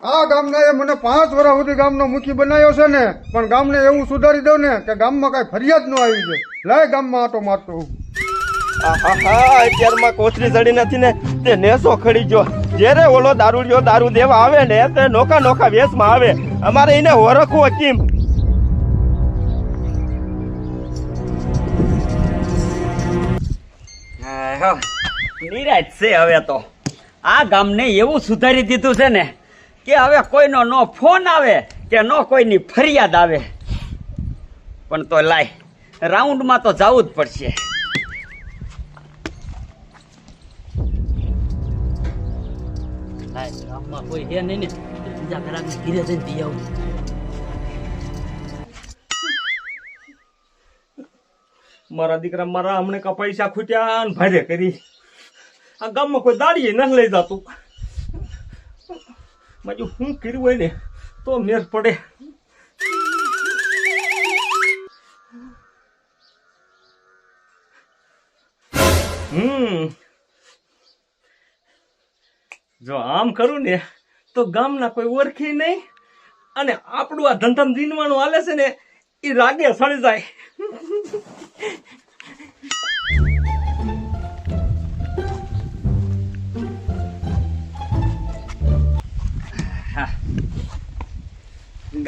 આ ગામના એ મને પાંચ વર્ષ સુધી ગામનો મુખી બનાવ્યો છે ને પણ ગામને એવું સુધારી દઉં ને કે ગામમાં કઈ ફરિયાદ ન આવી જાય. લાય ગામમાં આટો મારતો હું. અત્યારમાં કોથળી ચડી નથી ને તે નેસો ખડી ગયો. જ્યારે ઓલો દારૂડિયો દારૂ દેવા આવે ને તે નોકા નોકા વેશમાં આવે. અમારે એને ઓળખવો કેમ? હા, નિરાશ છે હવે તો. આ ગામને એવું સુધારી દીધું છે ને કે હવે કોઈનો નો ફોન આવે કે નો કોઈની ફરિયાદ આવે. પણ તો લાય રાઉન્ડમાં તો જવું જ પડશે. કોઈ નહીં ને બીજા ઘરાકને ઘીરે જઈને પી આવું. મારા દીકરા મારા હમણે કા પૈસા ખૂટ્યા ને ભારે કરી. આ ગામમાં કોઈ દાડીએ ન લઈ જતું. બાજુ શું કર્યું હોય ને, તો મેર પડે. હમ. જો આમ કરું ને, તો ગામના કોઈ ઓળખી નહીં, અને આપણું આ ધંધામ દીનવાનું હાલે છે ને એ રાગે સળી જાય.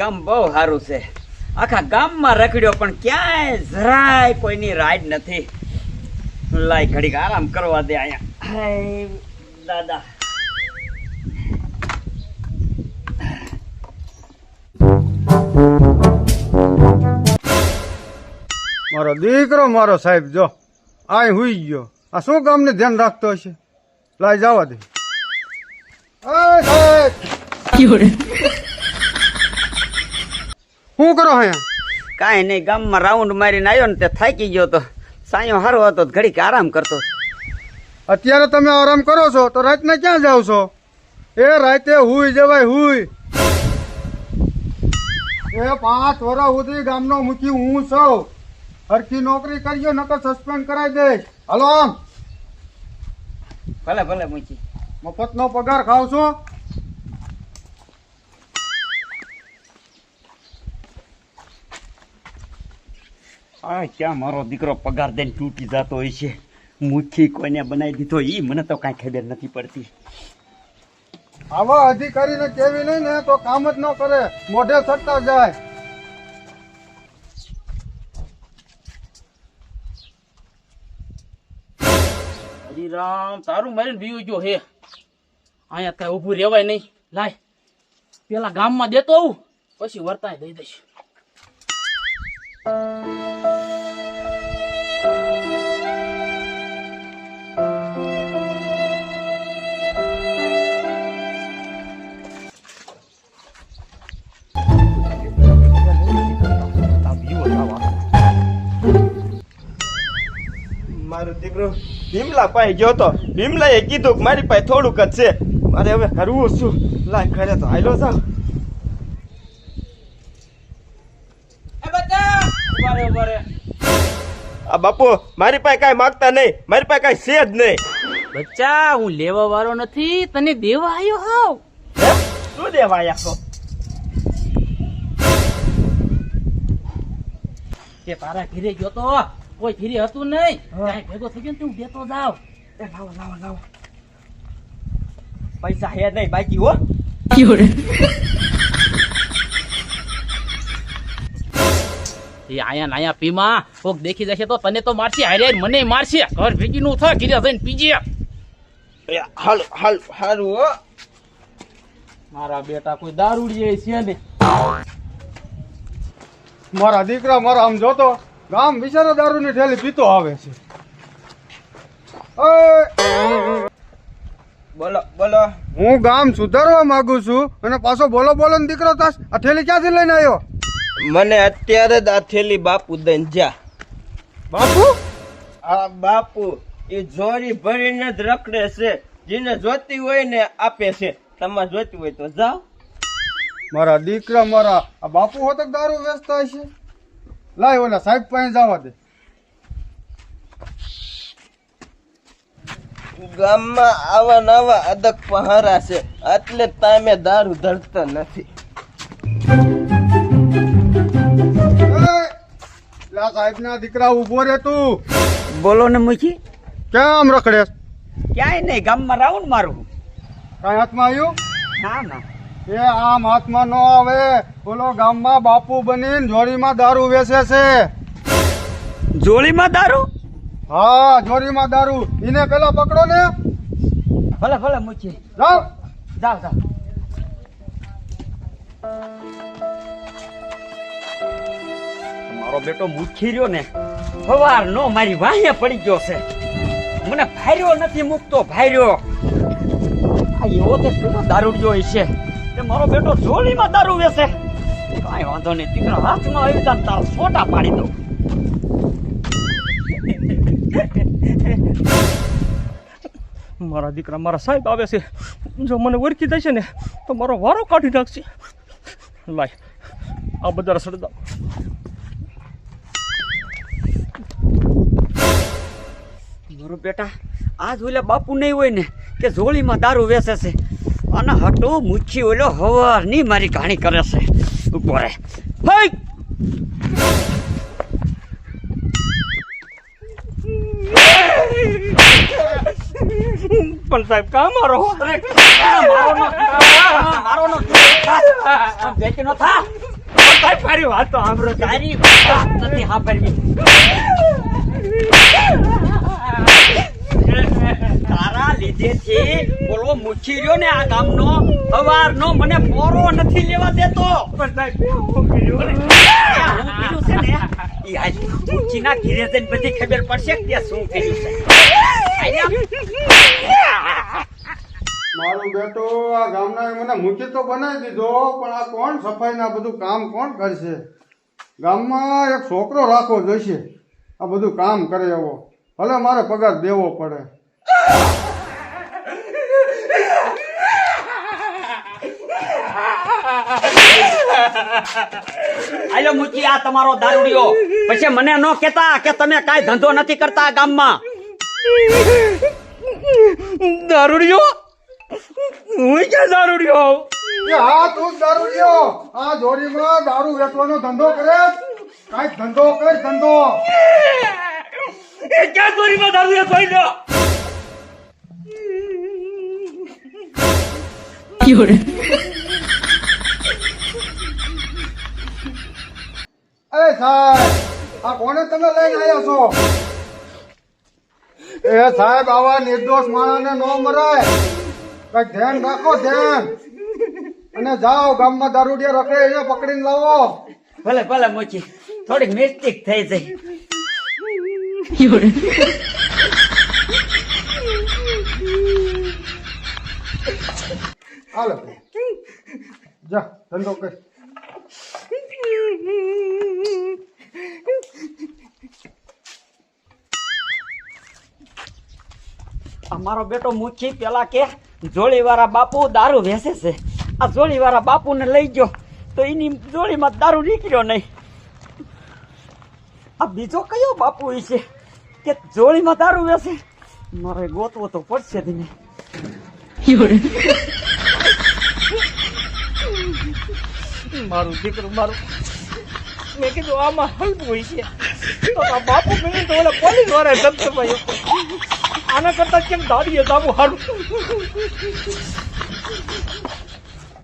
ગામ બહુ સારું છે. આખા ગામમાં રખડ્યો પણ ક્યાંય જરાય કોઈની રાઈડ નથી. લાય ઘડીક આરામ કરવા દે અહીંયા. દાદા. મારો દીકરો મારો સાહેબ જો. આય હુઈ ગયો. આ શું ગામને ધ્યાન રાખતો હશે? લાય જવા દે. સાહેબ શું કરો હે? કાંઈ નહીં ગામમાં રાઉન્ડ મારીને આવ્યો ને તે થાકી ગયો તો સાંયો હારો હતો ઘડીક આરામ કરતો. અત્યારે તમે આરામ કરો છો તો રાતના ક્યાં જાવ છો? એ રાતે હુઈ જવાય હુઈ. એ પાંચ વર્ષ સુધી ગામનો મુખી હું છું. હરખી નોકરી કરજો નકર સસ્પેન્ડ કરાવી દઈશ. હલો ભલે ભલે મૂકી. મફતનો પગાર ખાવ છો? આ ક્યાં મારો દીકરો પગાર દઈને તૂટી જતો હોય છે? મુઠ્ઠી કોઈને બનાવી દીધો ઈ મને તો કાંઈ ખબર નથી પડતી. આવા અધિકારીને કેવી નહીં ને તો કામ જ ન કરે મોઢે સટતા જાય. હરિરામ તારું મારીને બીવું ગયો હે. અહીંયા કઈ ઊભું રહેવાય નહીં. લાય પેલા ગામમાં દેતો આવું પછી વર્તાય દઈ દઈશ. મારો દીકરો ભીમલા પાસે ગયો તો ભીમલાએ કીધું કે મારી પાસે થોડુંક જ છે. મારે હવે કરવું શું લાય ઘરે તો હાલો રે, આ બાપુ મારી પાસે કાંઈ માગતા નહીં. મારી પાસે કાંઈ છે જ નહીં. બચ્ચા હું લેવા વાળો નથી. તને દેવા આવ્યો હાવ? શું દેવા આવ્યા છો? તે તારા ઘીરે ગયો તો. કોઈ ફીરી હતું નહીં. કાંઈ ભેગો થઈ ગયો ને તે હું દેતો જાવ એ લાવો લાવો લાવો પૈસા હે નહીં બાકી હો. એ આયા ને આયા પીમાં કોક દેખી જશે તો તને તો મારશે હારે મને મારશે. ઘર ભેગી નું થા ઘીરે જઈને પીજે. હાલ હાલ હારું હો. મારા બેટા કોઈ દારૂડી છે ને. મારા દીકરા મારા આમ જોતો. ગામ વિચારો દારૂની થેલી પીતો આવે છે. બોલો બોલો. હું ગામ સુધારવા માંગુ છું અને પાછો બોલો બોલો ને દીકરો તાસ આ થેલી ક્યાંથી લઈને આવ્યો મને અત્યારે જ આ થેલી બાપુ દઈને જા. બાપુ? આ બાપુ એ જોરી ભરીને જ રખડે છે. જેને જોતી હોય ને આપે છે. તમારે જોતી હોય તો જાઓ. મારા દીકરા મારા આ બાપુ હોત દારૂ વેચતા હશે? લાય ઓલા સાહેબ પાસે જવા દે. ગામમાં આવા નવા અદક પહારા છે. એટલે તામે દારૂ ધરતા નથી. સાહેબ ના દીકરા ઊભો રે તું. બોલો ને મુખી. કેમ રખડે? ક્યાંય નહીં ગામમાં રાઉન્ડ મારું. કઈ હાથમાં આવ્યું? ના ના. એ આમ મહાત્મા નો આવે. બોલો ગામમાં બાપુ બનીને જોડીમાં દારૂ વેચે છે. જોડીમાં દારૂ? હા જોડીમાં દારૂ. એને પેલા પકડો ને. ભલે ભલે મુખી જાઓ. જાઓ જાઓ. મારો બેટો મૂકી રહ્યો ને. સવાર નો મારી વાહે પડી ગયો છે. મને ફાર્યો નથી મૂકતો ફાર્યો આ એવો તે પેલો દારૂડિયો છે મારો બેટો ઝોળીમાં દારૂ વેસે કાંઈ વાંધો નહીં, દીકરા હાથમાં આવી તા તારા ફોટા પાડી દઉં. મારા દીકરા મારા સાહેબ આવે છે. જો મને ઓળખી દેશે ને, તો મારો વારો કાઢી નાખશે. લાય, આ બધા સડદા મારો બેટા આ જોઈલે બાપુ નહીં હોય ને કે ઝોળીમાં દારૂ વેસે છે. અને હટો મુચ્છી ઓલો હવારની મારી કહાણી કરે છે. ઉપર પણ સાહેબ, કા મારો મારો સાહેબ મારી વાત તો સાંભળો, તારી વાત નથી સાંભળવી. તારા લીધેથી ઓલો મુચ્છી રહ્યો ને આ ગામનો. સવારનો મને પોરો નથી લેવા દેતો. પણ સાહેબ હું કર્યું? હું કર્યું છે ને? ઈ આજ મુચ્છીના ઘીરે જઈને બધી ખબર પડશે કે તે શું કર્યું છે. આયા. બેટો આ ગામના મને મૂકી તો બનાવી દીધો પણ આ કોણ સફાઈના બધું કામ કોણ કરશે? ગામમાં એક છોકરો રાખવો જોઈશે. આ બધું કામ કરે એવો. ભલે મારે પગાર દેવો પડે. આલો મુચી આ તમારો દારૂડિયો. પછી મને ન કેતા કે તમે કાંઈ ધંધો નથી કરતા ગામમાં. દારૂડિયો? હું કે દારૂડિયો હા તું દારૂડિયો. આ જોડીમાં દારૂ વેચવાનો ધંધો કરે? કાંઈક ધંધો કર ધંધો. એ ક્યાં જોડીમાં દારૂ એ કોઈ સાહેબ આ કોને તમે લઈને આવ્યા છો? એ સાહેબ આવા નિર્દોષ માણસને ન મરાય. કઈ ધ્યાન રાખો ધ્યાન. અને જાઓ ગામમાં દારૂડિયા રખડે એને પકડીને લાવો. ભલે ભલે મોચી. થોડીક મિસ્ટેક થઈ જઈ હાલો. જા ધંધો કર. અમારો બેટો મુચી પેલા કે જોળીવાળા બાપુ દારૂ વેસે છે. આ જોળીવાળા બાપુને લઈ ગયો તો એની જોળીમાં દારૂ નીકળ્યો નહીં. આ બીજો કયો બાપુ એ છે કે જોળીમાં દારૂ વેસે મારે ગોતવો તો પડશે ધીમે મારું, દીકરું મારું. મેં કીધું આમાં હલવું હોય છે. તો બાપુ મેં તો ઓલા પોલીસવાળા ધબધબાયો આના કરતા કેમ દાડીએ દાબુ હારું?